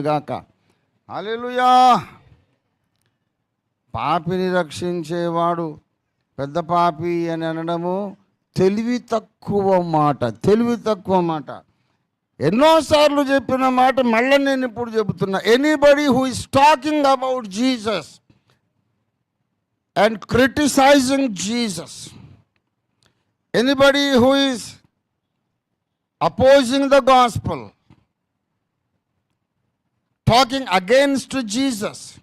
గాక. అలెలుయా పాపిని రక్షించేవాడు పెద్ద పాపి అని అనడము తెలివి తక్కువ మాట తెలివి తక్కువ మాట. ఎన్నోసార్లు చెప్పిన మాట మళ్ళీ నేను ఇప్పుడు చెబుతున్నా. Anybody who is talking about Jesus and criticising Jesus anybody who is opposing the gospel talking against Jesus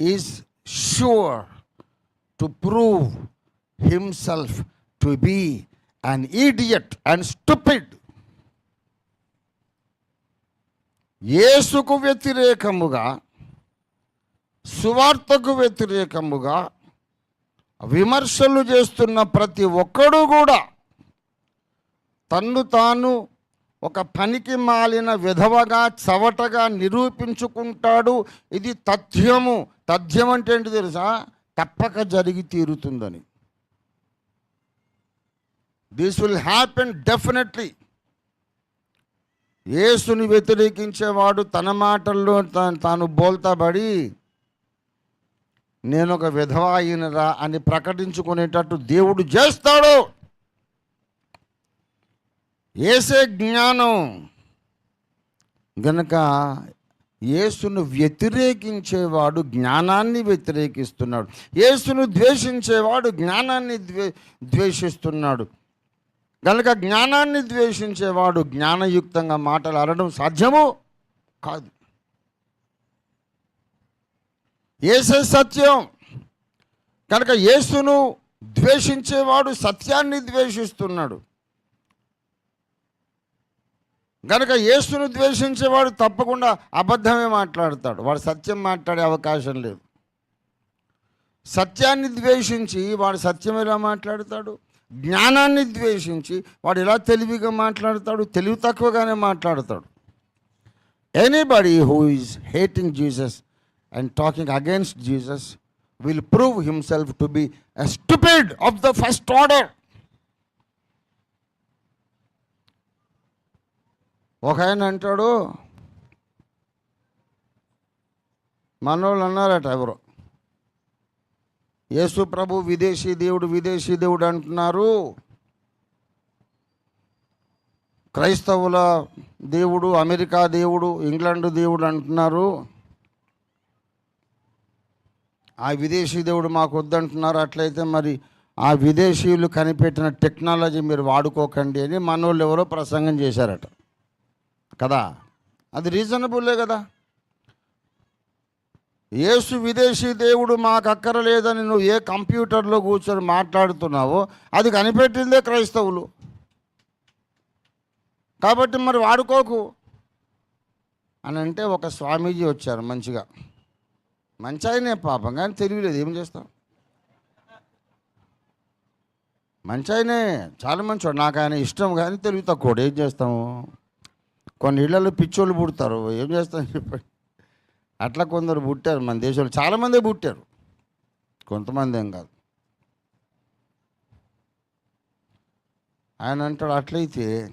is sure to prove himself to be an idiot and stupid. యేసుకు వ్యతిరేకముగా సువార్తకు వ్యతిరేకముగా విమర్శలు చేస్తున్న ప్రతి ఒక్కడు కూడా తన్ను తాను ఒక పనికి మాలిన విధవగా చవటగా నిరూపించుకుంటాడు. ఇది తథ్యము. తథ్యం అంటే ఏంటి తెలుసా? తప్పక జరిగి తీరుతుందని. దిస్ విల్ హ్యాపెన్ డెఫినెట్లీ యేసుని వ్యతిరేకించేవాడు తన మాటల్లో తాను బోల్తాబడి నేను ఒక విధవ అయినరా అని ప్రకటించుకునేటట్టు దేవుడు చేస్తాడు. ఏసే జ్ఞానం. గనక యేసును వ్యతిరేకించేవాడు జ్ఞానాన్ని వ్యతిరేకిస్తున్నాడు. యేసును ద్వేషించేవాడు జ్ఞానాన్ని ద్వే ద్వేషిస్తున్నాడు. గనక జ్ఞానాన్ని ద్వేషించేవాడు జ్ఞానయుక్తంగా మాటలు అనడం సాధ్యము? కాదు. ఏసే సత్యం. కనుక యేసును ద్వేషించేవాడు సత్యాన్ని ద్వేషిస్తున్నాడు. కనుక యేసును ద్వేషించేవాడు తప్పకుండా అబద్ధమే మాట్లాడతాడు. వాడు సత్యం మాట్లాడే అవకాశం లేదు. సత్యాన్ని ద్వేషించి వాడు సత్యం ఎలా మాట్లాడతాడు? జ్ఞానాన్ని ద్వేషించి వాడు ఎలా తెలివిగా మాట్లాడతాడు? తెలివి తక్కువగానే మాట్లాడతాడు. Anybody who is hating Jesus and talking against Jesus will prove himself to be a stupid of the first order ఒక ఆయన అంటాడు మనోళ్ళు అన్నారట ఎవరు. యేసు ప్రభు విదేశీ దేవుడు విదేశీ దేవుడు అంటున్నారు. క్రైస్తవుల దేవుడు అమెరికా దేవుడు ఇంగ్లాండ్ దేవుడు అంటున్నారు. ఆ విదేశీ దేవుడు మాకు వద్దంటున్నారు. అట్లయితే మరి ఆ విదేశీయులు కనిపెట్టిన టెక్నాలజీ మీరు వాడుకోకండి అని మనోళ్ళు ఎవరో ప్రసంగం చేశారట. కదా? అది రీజనబుల్లే కదా. యేసు విదేశీ దేవుడు మాకు అక్కరలేదని నువ్వు ఏ కంప్యూటర్లో కూర్చొని మాట్లాడుతున్నావో అది కనిపెట్టిందే క్రైస్తవులు. కాబట్టి మరి వాడుకోకు. అని అంటే ఒక స్వామీజీ వచ్చారు మంచిగా. మంచి ఆయనే పాపం కానీ తెలియలేదు ఏం చేస్తాం? మంచి ఆయనే చాలా మంచివాడు నాకు ఆయన ఇష్టం కానీ తెలివి తక్కువ ఏం చేస్తాము? కొన్ని ఇళ్ళలో పిచ్చోళ్ళు పుడతారు. ఏం చేస్తాం చెప్పండి. అట్లా కొందరు పుట్టారు మన దేశంలో. చాలామందే పుట్టారు. కొంతమంది ఏం కాదు. ఆయన అంటాడు అట్లయితే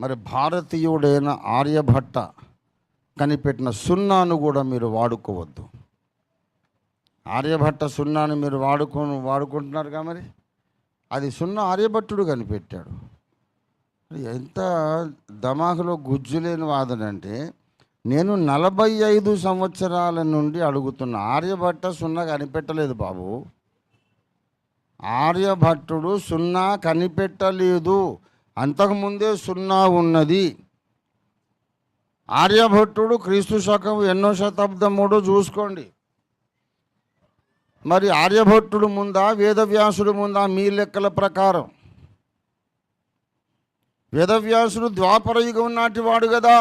మరి భారతీయుడైన ఆర్యభట్ట కనిపెట్టిన సున్నాను కూడా మీరు వాడుకోవద్దు. ఆర్యభట్ట సున్నాను మీరు వాడుకో వాడుకుంటున్నారుగా మరి? అది సున్నా ఆర్యభట్టుడు కనిపెట్టాడు. ఎంత దమాకులో గుజ్జు లేని వాదన అంటే నేను నలభై ఐదు సంవత్సరాల నుండి అడుగుతున్న ఆర్యభట్ట సున్నా కనిపెట్టలేదు బాబు. ఆర్యభట్టుడు సున్నా కనిపెట్టలేదు. అంతకుముందే సున్నా ఉన్నది. ఆర్యభట్టుడు క్రీస్తు శకం ఎన్నో శతాబ్దముడో చూసుకోండి. మరి ఆర్యభట్టుడు ముందా వేదవ్యాసుడు ముందా మీ లెక్కల ప్రకారం? వేదవ్యాసుడు ద్వాపరయుగం నాటివాడు కదా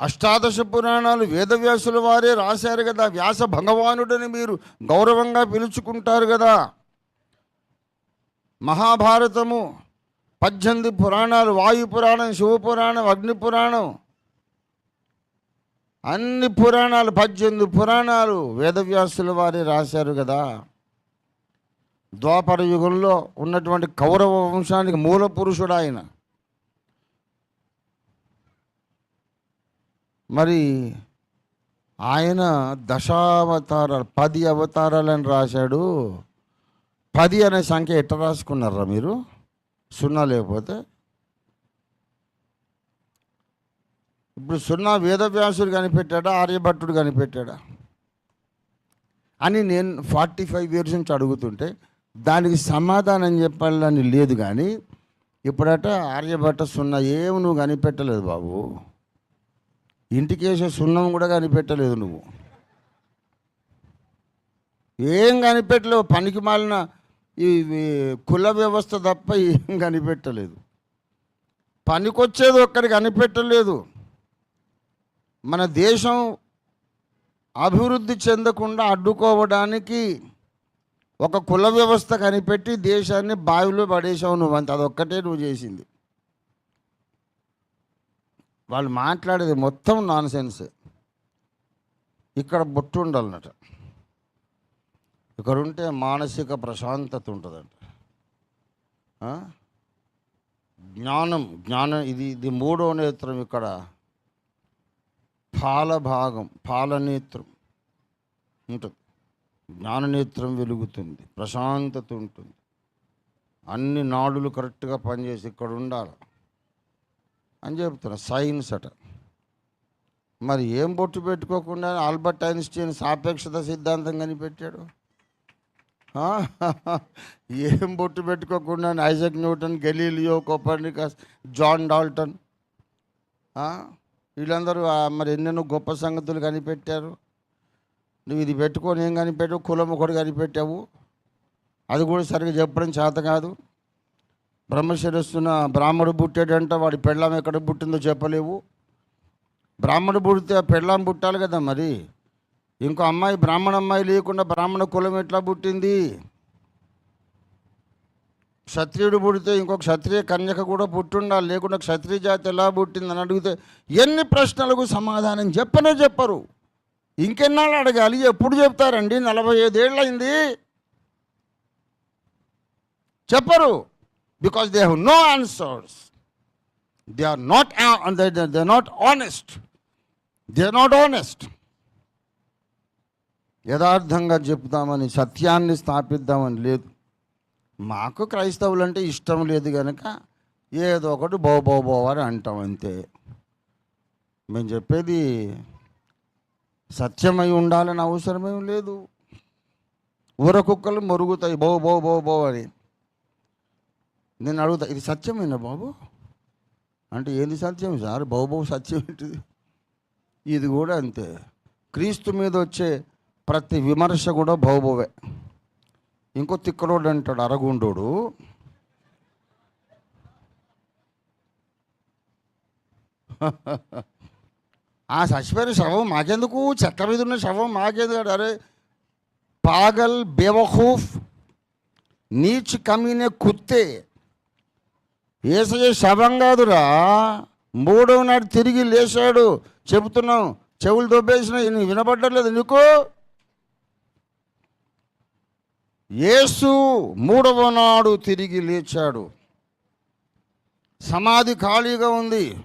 అష్టాదశ పురాణాలు వేదవ్యాసుల వారే రాశారు కదా వ్యాస భగవానుడని మీరు గౌరవంగా పిలుచుకుంటారు కదా మహాభారతము పద్దెనిమిది పురాణాలు వాయు పురాణం శివ పురాణం అగ్ని పురాణం. అన్ని పురాణాలు పద్దెనిమిది పురాణాలు వేదవ్యాసుల వారే రాశారు కదా ద్వాపర యుగంలో ఉన్నటువంటి కౌరవ వంశానికి మూల పురుషుడు ఆయన. మరి ఆయన దశావతారాలు పది అవతారాలు అని రాశాడు. పది అనే సంఖ్య ఎట్ట రాసుకున్నారా మీరు? సున్నా లేకపోతే? ఇప్పుడు సున్నా వేదవ్యాసుడు కనిపెట్టాడా ఆర్యభట్టుడు కనిపెట్టాడా? అని నేను ఫార్టీ ఫైవ్ ఇయర్స్ నుంచి అడుగుతుంటే దానికి సమాధానం చెప్పాలని లేదు కానీ ఇప్పుడట ఆర్యభట్ట సున్నా ఏమి నువ్వు కనిపెట్టలేదు బాబు. ఇంటికి వేసే సున్నం కూడా కనిపెట్టలేదు నువ్వు. ఏం కనిపెట్టలేవు పనికి మాలిన ఈ ఈ కుల వ్యవస్థ తప్ప ఏం కనిపెట్టలేదు. పనికొచ్చేది ఒక్కడి కనిపెట్టలేదు. మన దేశం అభివృద్ధి చెందకుండా అడ్డుకోవడానికి ఒక కుల వ్యవస్థ కనిపెట్టి దేశాన్ని బావిలో పడేసావు నువ్వు అంత అదొక్కటే నువ్వు చేసింది. వాళ్ళు మాట్లాడేది మొత్తం నాన్ సెన్స్ ఇక్కడ బొట్టు ఉండాలన్నట ఇక్కడ ఉంటే మానసిక ప్రశాంతత ఉంటుందంట. జ్ఞానం జ్ఞానం ఇది ఇది మూడో నేత్రం ఇక్కడ. పాల భాగం పాలనేత్రం ఉంటుంది. జ్ఞాననేత్రం వెలుగుతుంది ప్రశాంతత ఉంటుంది. అన్ని నాడులు కరెక్ట్గా పనిచేసి ఇక్కడ ఉండాలి. అని చెప్తున్నా సైన్స్ అట. మరి ఏం బొట్టు పెట్టుకోకుండా ఆల్బర్ట్ ఐన్స్టీన్ సాపేక్షత సిద్ధాంతం కనిపెట్టాడు? ఏం బొట్టు పెట్టుకోకుండా Isaac Newton Galileo Copernicus John Dalton? వీళ్ళందరూ మరి ఎన్నెన్నో గొప్ప సంగతులు కనిపెట్టారు? నువ్వు ఇది పెట్టుకొని ఏం కనిపెట్టావు కులం ఒకటి కనిపెట్టావు. అది కూడా సరిగ్గా చెప్పడం చేత కాదు. బ్రహ్మశిరస్సున బ్రాహ్మడు పుట్టాడంట వాడి పెళ్ళాం ఎక్కడ పుట్టిందో చెప్పలేవు. బ్రాహ్మడు పుడితే ఆ పెళ్ళాం పుట్టాలి కదా మరి. ఇంకో అమ్మాయి బ్రాహ్మణ అమ్మాయి లేకుండా బ్రాహ్మణ కులం ఎట్లా పుట్టింది? క్షత్రియుడు పుడితే ఇంకొక క్షత్రియ కన్యక కూడా పుట్టుండాలి లేకుండా క్షత్రియ జాతి ఎలా పుట్టిందని అడిగితే ఎన్ని ప్రశ్నలకు సమాధానం చెప్పనే చెప్పరు. ఇంకెన్నాళ్ళు అడగాలి? ఎప్పుడు చెప్తారండి? నలభై ఐదేళ్ళు అయింది చెప్పరు because they have no answers they are not they not honest they are not honest యథార్థంగా చెప్తామని సత్యాన్ని స్థాపిద్దామని లేదు. మాకు క్రైస్తవులు అంటే ఇష్టం లేదు కనుక ఏదో ఒకటి బో బో బో అని అంటాం అంతే. మేము చెప్పేది సత్యమై ఉండాలని అవసరమేం లేదు. ఊర కుక్కలు బో బో బో బో అని. నేను అడుగుతా ఇది సత్యమేనా బాబు? అంటే ఏంది సత్యం సార్? బహు సత్యం ఏంటిది? ఇది కూడా అంతే. క్రీస్తు మీద వచ్చే ప్రతి విమర్శ కూడా బహుబోవే ఇంకో తిక్కలోడు అంటాడు అరగుండోడు. ఆ చచ్చిపోయిన శవం మాకెందుకు? చెక్క మీద ఉన్న శవం మాకెందుకు? అరే పాగల్ బేవహూఫ్ నీచ్ కమీనే కుత్తే. ఏసయ్య శవం కాదురా. మూడవ నాడు తిరిగి లేచాడు. చెబుతున్నాం చెవులు దొబ్బేసిన నీకు వినపడ్డలేదు నీకు? యేసు మూడవ నాడు తిరిగి లేచాడు. సమాధి ఖాళీగా ఉంది.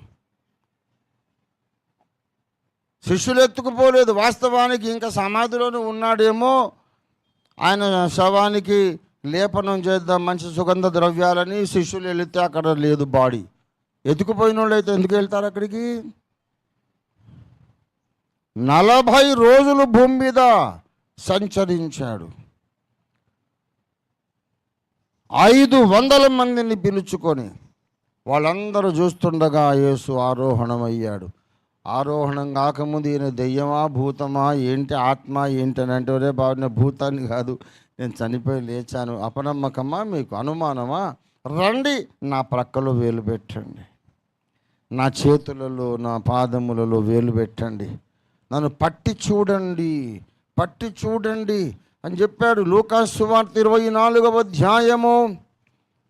శిష్యులు ఎత్తుకుపోలేదు వాస్తవానికి ఇంకా సమాధిలోనే ఉన్నాడేమో. ఆయన శవానికి లేపనం చేద్దాం మంచి సుగంధ ద్రవ్యాలని శిష్యులు వెళితే అక్కడ లేదు బాడీ. ఎత్తుకుపోయిన వాళ్ళు అయితే ఎందుకు వెళ్తారు అక్కడికి? నలభై రోజులు భూమి మీద సంచరించాడు. ఐదు వందల మందిని పిలుచుకొని వాళ్ళందరూ చూస్తుండగా యేసు ఆరోహణమయ్యాడు. ఆరోహణం కాకముందు ఈయన దెయ్యమా భూతమా ఏంటి ఆత్మ ఏంటి అని అంటే ఒరే బాబు నేను భూతాన్ని కాదు నేను చనిపోయి లేచాను. అపనమ్మకమా మీకు? అనుమానమా? రండి నా ప్రక్కలో వేలు పెట్టండి. నా చేతులలో నా పాదములలో వేలు పెట్టండి. నన్ను పట్టి చూడండి పట్టి చూడండి అని చెప్పాడు లూకాస్ సువార్త ఇరవై నాలుగవ అధ్యాయము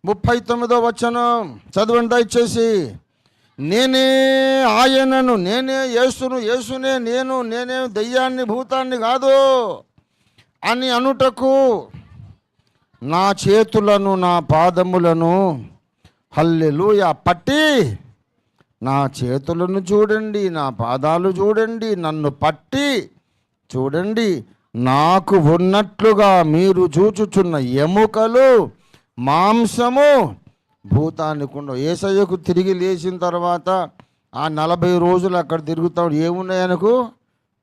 ముప్పై తొమ్మిదో వచనం. చదవండి దయచేసి. నేనే ఆయనను నేనే యేసును యేసునే నేను నేనే దయ్యాన్ని భూతాన్ని కాదు అని అనుటకు నా చేతులను నా పాదములను హల్లెలూయా పట్టి నా చేతులను చూడండి నా పాదాలు చూడండి నన్ను పట్టి చూడండి. నాకు ఉన్నట్లుగా మీరు చూచుచున్న ఎముకలు మాంసము భూతాన్ని ఉండవు ఏసయ్యకు తిరిగి లేచిన తర్వాత ఆ నలభై రోజులు అక్కడ తిరుగుతాడు. ఏమున్నాయి ఆయనకు?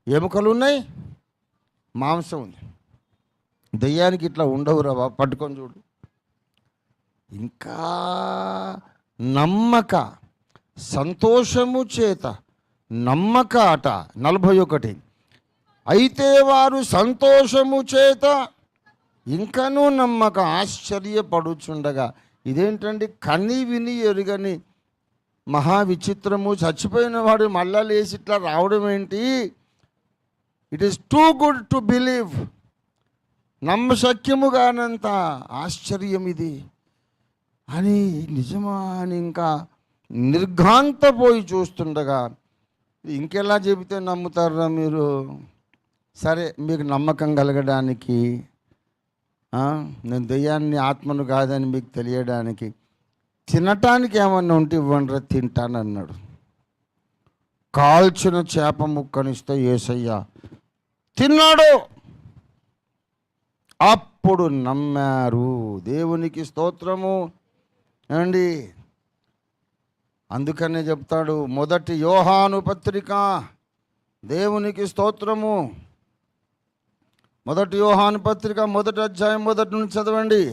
ఎముకలు ఉన్నాయి మాంసం ఉంది. దయ్యానికి ఇట్లా ఉండవు రా పట్టుకొని చూడు. ఇంకా నమ్మక సంతోషము చేత నమ్మక అట నలభై ఒకటి. అయితే వారు సంతోషము చేత ఇంకనూ నమ్మక ఆశ్చర్యపడుచుండగా ఇదేంటండి? కని విని ఎరుగని మహా విచిత్రము చచ్చిపోయిన వాడు మళ్ళా లేచి ఇట్లా రావడం ఏంటి? It is too good to believe నమ్మశక్యము కానంత ఆశ్చర్యం ఇది. అని నిజమా అని ఇంకా నిర్ఘాంతపోయి చూస్తుండగా ఇంకెలా చెబితే నమ్ముతారా మీరు? సరే మీకు నమ్మకం కలగడానికి నేను దెయ్యాన్ని ఆత్మను కాదని మీకు తెలియడానికి తినటానికి ఏమన్నా ఉంటే ఇవ్వండిరా తింటానన్నాడు. కాల్చిన చేప ముక్కనిస్తే ఏసయ్యా తిన్నాడు. అప్పుడు నమ్మారు. దేవునికి స్తోత్రము. అండి అందుకనే చెప్తాడు మొదటి యోహాను పత్రిక దేవునికి స్తోత్రము. మొదటి యోహాను పత్రిక మొదటి అధ్యాయం మొదటి నుంచి చదవండి.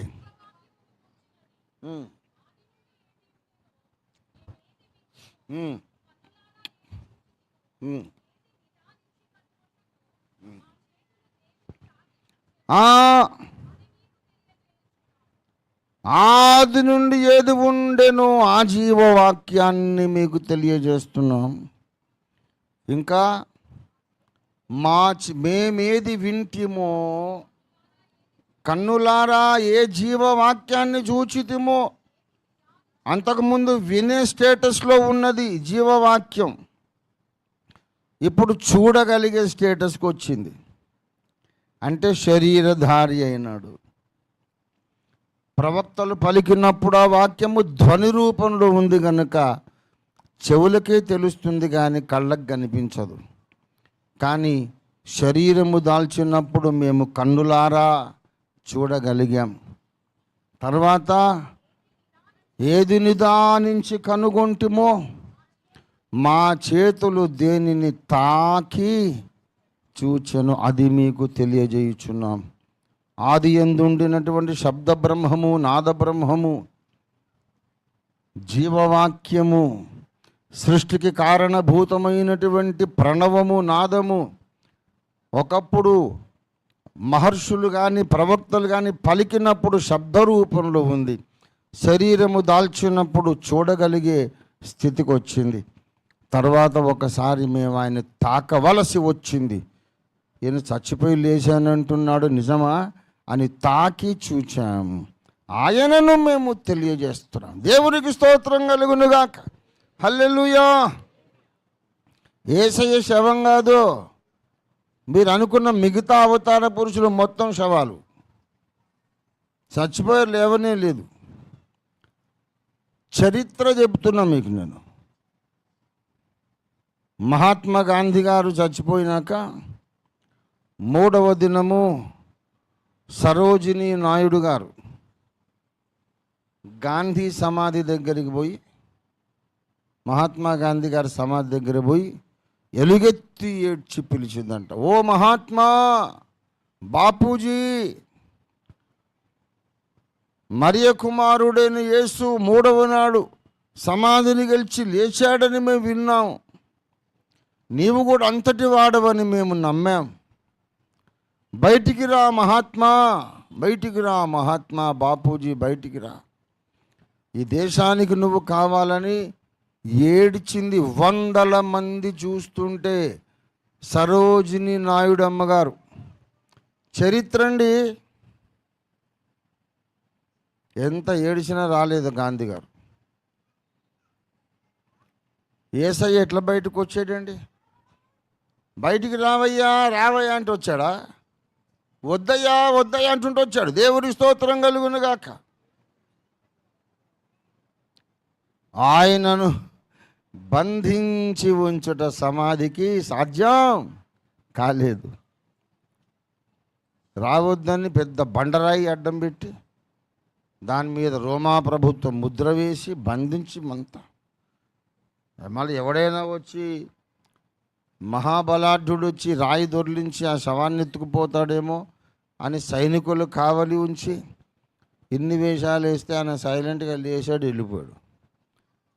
ఆది నుండి ఏది ఉండెనో ఆ జీవవాక్యాన్ని మీకు తెలియజేస్తున్నాం. ఇంకా మా చి- మేమేది వింటిమో కన్నులారా ఏ జీవవాక్యాన్ని చూచితిమో అంతకుముందు వినే స్టేటస్లో ఉన్నది జీవవాక్యం. ఇప్పుడు చూడగలిగే స్టేటస్కి వచ్చింది. అంటే శరీరధారి అయినాడు. ప్రవక్తలు పలికినప్పుడు ఆ వాక్యము ధ్వని రూపంలో ఉంది కనుక చెవులకే తెలుస్తుంది కానీ కళ్ళకు కనిపించదు. కానీ శరీరము దాల్చినప్పుడు మేము కన్నులారా చూడగలిగాం. తర్వాత ఏది నిదానించి కనుగొంటిమో మా చేతులు దేనిని తాకి చూచెను అది మీకు తెలియజేయుచున్నాం. ఆది ఎందుండినటువంటి శబ్ద బ్రహ్మము నాద బ్రహ్మము జీవవాక్యము సృష్టికి కారణభూతమైనటువంటి ప్రణవము నాదము. ఒకప్పుడు మహర్షులు కానీ ప్రవక్తలు కానీ పలికినప్పుడు శబ్ద రూపంలో ఉంది. శరీరము దాల్చినప్పుడు చూడగలిగే స్థితికి వచ్చింది తర్వాత ఒకసారి మేము ఆయన తాకవలసి వచ్చింది. ఈయన చచ్చిపోయి లేచానంటున్నాడు నిజమా? అని తాకి చూచాము. ఆయనను మేము తెలియజేస్తున్నాం. దేవునికి స్తోత్రం కలుగునుగాక. హల్లెలూయా. ఏసయ్య శవం కాదు. మీరు అనుకున్న మిగతా అవతార పురుషులు మొత్తం శవాలు. చచ్చిపోయారు లేవనే లేదు. చరిత్ర చెబుతున్నా మీకు నేను. మహాత్మా గాంధీ గారు చచ్చిపోయినాక మూడవ దినము సరోజిని నాయుడు గారు గాంధీ సమాధి దగ్గరికి పోయి మహాత్మా గాంధీ గారి సమాధి దగ్గర పోయి ఎలుగెత్తి ఏడ్చి పిలిచిందంట. ఓ మహాత్మా బాపూజీ మరియ కుమారుడైన యేసు మూడవ నాడు సమాధిని గెలిచి లేచాడని మేము విన్నాం. నీవు కూడా అంతటి వాడవని మేము నమ్మాం. బయటికి రా మహాత్మా బయటికి రా మహాత్మా బాపూజీ బయటికి రా. ఈ దేశానికి నువ్వు కావాలని ఏడ్చింది వందల మంది చూస్తుంటే సరోజిని నాయుడు అమ్మగారు. చరిత్ర అండి ఎంత ఏడిచినా రాలేదు గాంధీ గారు. ఏసయ్య ఎట్లా బయటకు వచ్చాడండి బయటికి రావయ్యా రావయ్యా అంటే వచ్చాడా? వద్దయ్యా వద్దయ్యా అంటుంటే వచ్చాడు. దేవుడి స్తోత్రం కలుగునుగాక. ఆయనను బంధించి ఉంచుట సమాధికి సాధ్యం కాలేదు. రావద్దని పెద్ద బండరాయి అడ్డం పెట్టి దాని మీద రోమా ప్రభుత్వం ముద్ర వేసి బంధించి మంత. మళ్ళీ ఎవడైనా వచ్చి మహాబలాఢ్యుడు వచ్చి రాయి దొర్లించి ఆ శవాన్ని ఎత్తుకుపోతాడేమో అని సైనికులు కావలి ఉంచి ఇన్ని వేషాలు వేస్తే ఆయన సైలెంట్గా లేచాడు వెళ్ళిపోయాడు.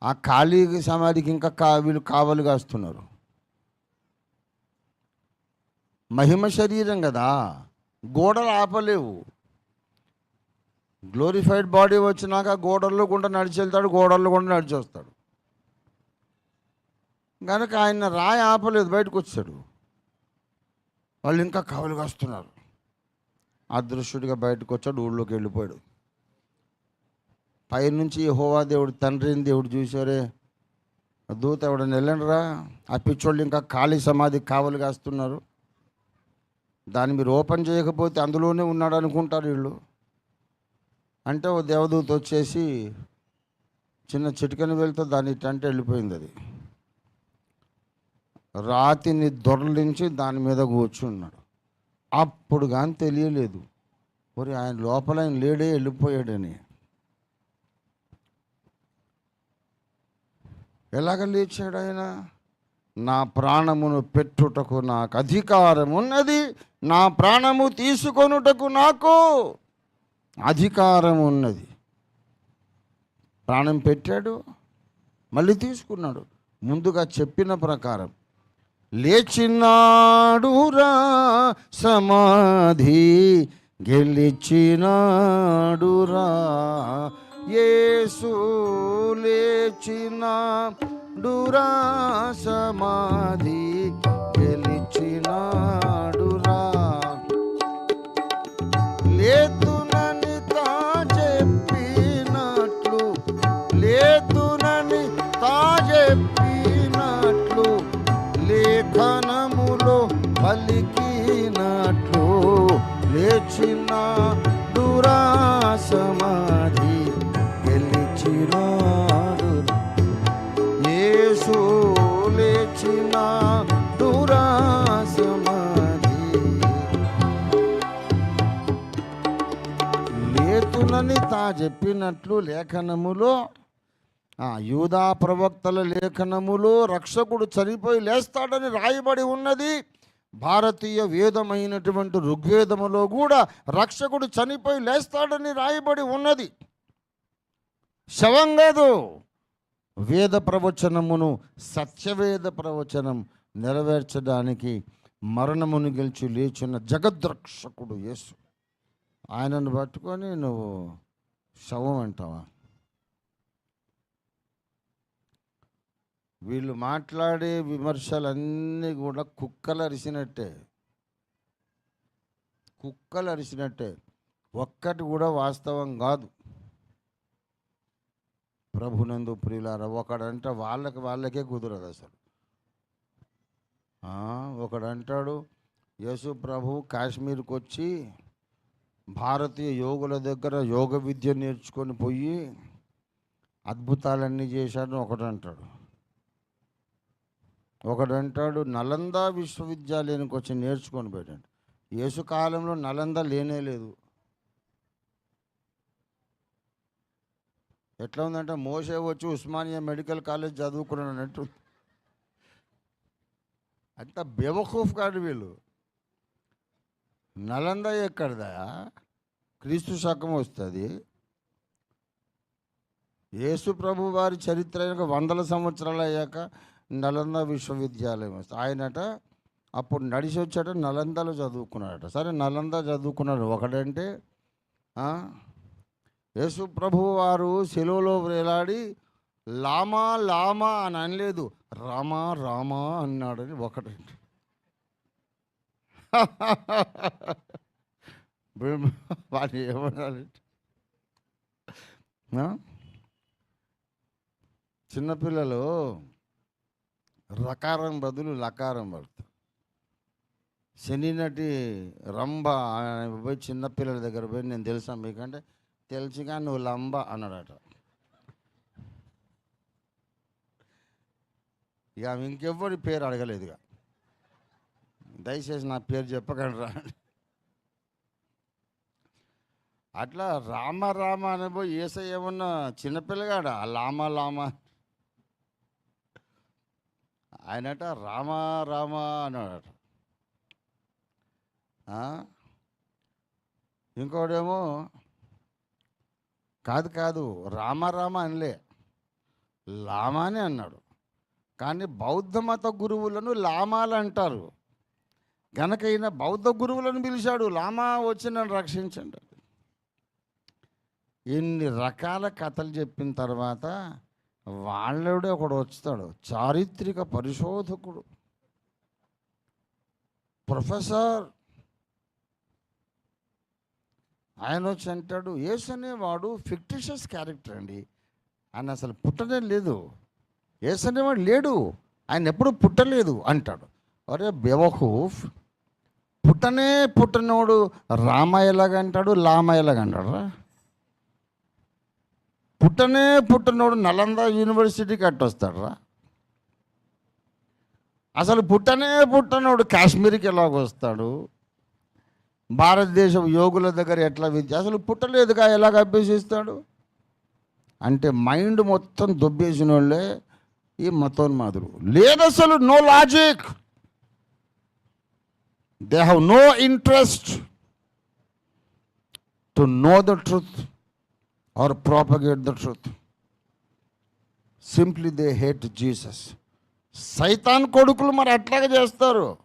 ఆ ఖాళీ సమాధికి ఇంకా కా వీళ్ళు కావలు కాస్తున్నారు మహిమ శరీరం కదా. గోడలు ఆపలేవు. గ్లోరిఫైడ్ బాడీ వచ్చినాక గోడల్లో గుండా నడిచి వెళ్తాడు గోడల్లో గుండా నడిచి వస్తాడు. కనుక ఆయన రాయి ఆపలేదు బయటకు వచ్చాడు. వాళ్ళు ఇంకా కవలుగా కాస్తున్నారు అదృశ్యుడిగా బయటకు వచ్చాడు ఊళ్ళోకి వెళ్ళిపోయాడు. పైనుంచి హోవా దేవుడు తండ్రిని దేవుడు చూసారే దూత ఎవడని వెళ్ళండిరా? ఆ పిచ్చోళ్ళు ఇంకా ఖాళీ సమాధి కావలు కాస్తున్నారు. దాన్ని మీరు ఓపెన్ చేయకపోతే అందులోనే ఉన్నాడు అనుకుంటారు వీళ్ళు. అంటే ఓ దేవదూత వచ్చేసి చిన్న చిటికని వెళ్తే దాని అంటే వెళ్ళిపోయింది అది. రాతిని దొరలించి దాని మీద కూర్చున్నాడు. అప్పుడు కానీ తెలియలేదు. మరి ఆయన లోపల ఆయన లేడే వెళ్ళిపోయాడని. ఎలాగ లేచాడు ఆయన? నా ప్రాణమును పెట్టుటకు నాకు అధికారం ఉన్నది నా ప్రాణము తీసుకొనుటకు నాకు అధికారం ఉన్నది ప్రాణం పెట్టాడు మళ్ళీ తీసుకున్నాడు. ముందుగా చెప్పిన ప్రకారం లేచినాడురా సమాధి గెలిచినాడురా యేసు లేచినాడురా సమాధి గెలిచినాడురా చెప్పినట్లు లేఖనములో యూదా ప్రవక్తల లేఖనములో రక్షకుడు చనిపోయి లేస్తాడని రాయబడి ఉన్నది. భారతీయ వేదమైనటువంటి ఋగ్వేదములో కూడా రక్షకుడు చనిపోయి లేస్తాడని రాయబడి ఉన్నది. శవం కాదు. వేద ప్రవచనమును సత్యవేద ప్రవచనం నెరవేర్చడానికి మరణమును గెలిచి లేచిన జగద్రక్షకుడు యేసు. ఆయనను పట్టుకొని నువ్వు శవం అంటావా? వీళ్ళు మాట్లాడే విమర్శలన్నీ కూడా కుక్కలు అరిసినట్టే కుక్కలు అరిసినట్టే ఒక్కటి కూడా వాస్తవం కాదు. ప్రభునందు ప్రియులారా ఒకడంట వాళ్ళకి వాళ్ళకే కుదరదు అసలు. ఒకడంటాడు యేసు ప్రభు కాశ్మీర్కి వచ్చి భారతీయ యోగుల దగ్గర యోగ విద్య నేర్చుకొని పోయి అద్భుతాలన్నీ చేశాడు ఒకడంటాడు. ఒకడంటాడు నలంద విశ్వవిద్యాలయానికి వచ్చి నేర్చుకొని పోయాడు యేసు కాలంలో నలంద లేనే లేదు. ఎట్లా ఉందంటే మోసే వచ్చి ఉస్మానియా మెడికల్ కాలేజ్ చదువుకున్నాడు అన్నట్టు అంత బెవకూఫ్ కాదు వీళ్ళు. నలంద ఎక్కడదా? క్రీస్తు శకం వస్తుంది. యేసు ప్రభు వారి చరిత్ర అయినాక వందల సంవత్సరాలు అయ్యాక నలంద విశ్వవిద్యాలయం వస్తుంది. ఆయనట అప్పుడు నడిచి వచ్చాట నలందలో చదువుకున్నాడట. సరే నలంద చదువుకున్నాడు. ఒకడంటే యేసు ప్రభు వారు సెలవులో వేలాడి లామా లామా అని అనలేదు. రామా రామా అన్నాడని ఒకటంటే బ్రహ్మ వాడిని ఏమన్నాడంటే చిన్నపిల్లలు రకారం బదులు లకారం పడతారు. శని నటి రంభ పోయి చిన్నపిల్లల దగ్గర పోయి నేను తెలుసా మీకంటే? తెలిసిగా నువ్వు లంబ అన్నాడట. ఇక ఇంకెవ్వరి పేరు అడగలేదుగా. దయచేసి నా పేరు చెప్పకండి రా అట్లా రామ రామ అని పోయి ఏసై ఏమన్నా చిన్నపిల్లగాడ లామ లామ. ఆయనట రామ రామ అన్నాడట. ఇంకోడేమో కాదు కాదు రామ రామ అనలే. లామా అని అన్నాడు. కానీ బౌద్ధ మత గురువులను లామాలు అంటారు. గనక బౌద్ధ గురువులను పిలిచాడు లామా వచ్చి నన్ను రక్షించండి. ఎన్ని రకాల కథలు చెప్పిన తర్వాత వాళ్ళడే ఒకడు వస్తాడు చారిత్రక పరిశోధకుడు. ప్రొఫెసర్. ఆయన వచ్చి అంటాడు యేసు అనేవాడు ఫిక్టిషియస్ క్యారెక్టర్ అండి. ఆయన అసలు పుట్టనే లేదు. యేసు అనేవాడు లేడు. ఆయన ఎప్పుడు పుట్టలేదు అంటాడు. అరే బెవహూఫ్ పుట్టనే పుట్టినోడు రామ ఎలాగంటాడు లామ ఎలాగంటాడు పుట్టనే పుట్టినోడు నలంద యూనివర్సిటీకి అట్టొస్తాడు అసలు పుట్టనే పుట్టనోడు కాశ్మీర్కి ఎలాగొస్తాడు భారతదేశం యోగుల దగ్గర ఎట్లా విద్య? అసలు పుట్టలేదుగా ఎలాగ అభ్యసిస్తాడు? అంటే మైండ్ మొత్తం దొబ్బేసిన వాళ్ళే ఈ మతోన్మాదులు. లేదు అసలు no logic! They have no interest to know the truth or propagate the truth simply they hate Jesus సైతాన్ కొడుకులు మరి అట్లాగే చేస్తారు.